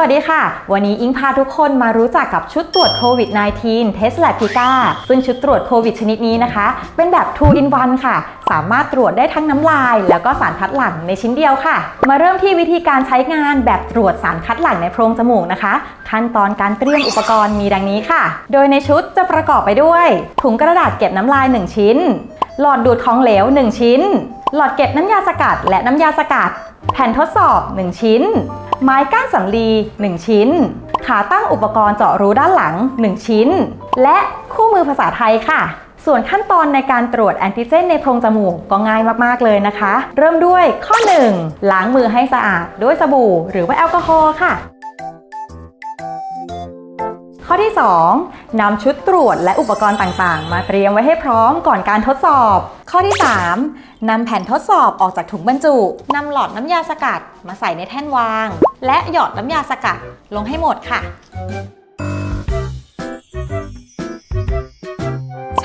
วัสดีค่ะ วันนี้อิงพาทุกคนมารู้จักกับชุดตรวจโควิด -19 Test Lab p i c a ซึ่งชุดตรวจโควิดชนิดนี้นะคะ เป็นแบบ 2 in 1 ค่ะ สามารถตรวจได้ทั้งน้ำลาย แล้วก็สารคัดหลั่งในชิ้นเดียวค่ะ มาเริ่มที่วิธีการใช้งานแบบตรวจสารคัดหลั่งในโพรงจมูกนะคะ ขั้นตอนการเตรียมอุปกรณ์มีดังนี้ค่ะ โดยในชุดจะประกอบไปด้วย ถุงกระดาษเก็บน้ำลาย 1 ชิ้น หลอดดูดของเหลว 1 ชิ้น หลอดเก็บน้ำยาสกัดและน้ำยาสกัด แผ่นทดสอบ 1 ชิ้น ไม้ก้านสำลี 1 ชิ้น ขาตั้งอุปกรณ์เจาะรูด้านหลัง 1 ชิ้น และคู่มือภาษาไทยค่ะ ส่วนขั้นตอนในการตรวจแอนติเจนในโพรงจมูกก็ง่ายมากๆเลยนะคะ เริ่มด้วยข้อ 1 ล้างมือให้สะอาดด้วยสบู่หรือว่าแอลกอฮอล์ค่ะ ข้อที่ 2นำชุดตรวจและอุปกรณ์ต่างๆ มาเตรียมไว้ให้พร้อมก่อนการทดสอบ ข้อที่ 3นำแผ่นทดสอบออกจากถุงบรรจุนำหลอดน้ำยาสกัดมาใส่ในแท่นวาง และหยอดน้ำยาสกัดลงให้หมดค่ะ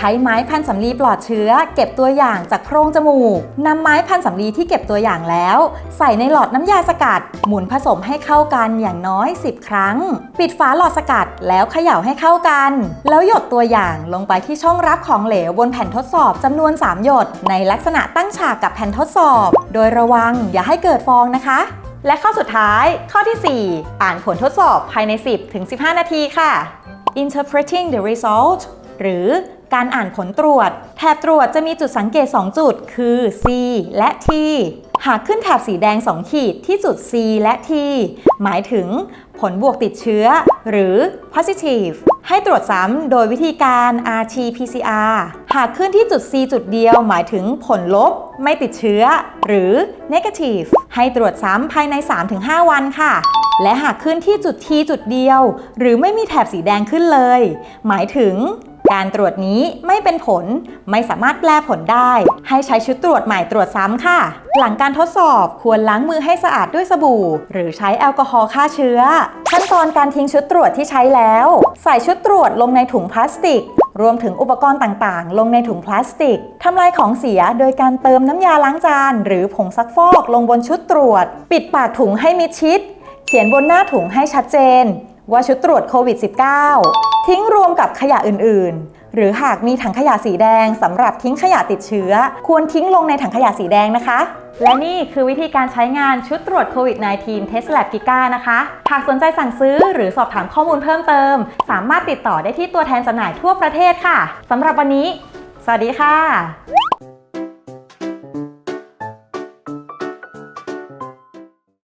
ช้ไม้พันสำลีปลอดเชื้อ เก็บตัวอย่างจากโพรงจมูกนำไม้พันสำลีที่เก็บตัวอย่างแล้ว ใส่ในหลอดน้ำยาสกัด หมุนผสมให้เข้ากันอย่างน้อย 10 ครั้ง ปิดฝาหลอดสกัดแล้วเขย่าให้เข้ากัน แล้วหยดตัวอย่างลงไปที่ช่องรับของเหลวบนแผ่นทดสอบจำนวน 3 หยด ในลักษณะตั้งฉากกับแผ่นทดสอบ โดยระวังอย่าให้เกิดฟองนะคะและข้อสุดท้ายข้อที่ 4 อ่านผลทดสอบภายใน 10-15 นาทีค่ะ interpreting the result หรือการอ่านผลตรวจ แถบตรวจจะมีจุดสังเกต 2 จุด คือ C และ T หากขึ้นแถบสีแดง 2 ขีดที่จุด C และ T หมายถึงผลบวกติดเชื้อ หรือ positive ให้ตรวจซ้ำโดยวิธีการ RT-PCR หากขึ้นที่จุด C จุดเดียว หมายถึงผลลบ ไม่ติดเชื้อ หรือ negative ให้ตรวจซ้ำภายใน 3-5 วันค่ะ และหากขึ้นที่จุด T จุดเดียว หรือไม่มีแถบสีแดงขึ้นเลย หมายถึง การตรวจนี้ไม่เป็นผลไม่สามารถแปลผลได้ ให้ใช้ชุดตรวจใหม่ตรวจซ้ำค่ะ หลังการทดสอบควรล้างมือให้สะอาดด้วยสบู่ หรือใช้แอลกอฮอล์ฆ่าเชื้อ ขั้นตอนการทิ้งชุดตรวจที่ใช้แล้ว ใส่ชุดตรวจลงในถุงพลาสติก รวมถึงอุปกรณ์ต่างๆ ลงในถุงพลาสติกทำลายของเสียโดยการเติมน้ำยาล้างจาน หรือผงซักฟอกลงบนชุดตรวจ ปิดปากถุงให้มิดชิด เขียนบนหน้าถุงให้ชัดเจน ว่าชุดตรวจโควิด -19 ทิ้งรวมกับขยะอื่น ๆ หรือหากมีถังขยะสีแดงสำหรับทิ้งขยะติดเชื้อ ควรทิ้งลงในถังขยะสีแดงนะคะ และนี่คือวิธีการใช้งานชุดตรวจโควิด -19 Test Lab Giga นะคะ หากสนใจสั่งซื้อหรือสอบถามข้อมูลเพิ่มเติม สามารถติดต่อได้ที่ตัวแทนจำหน่ายทั่วประเทศค่ะสำหรับวันนี้ สวัสดีค่ะ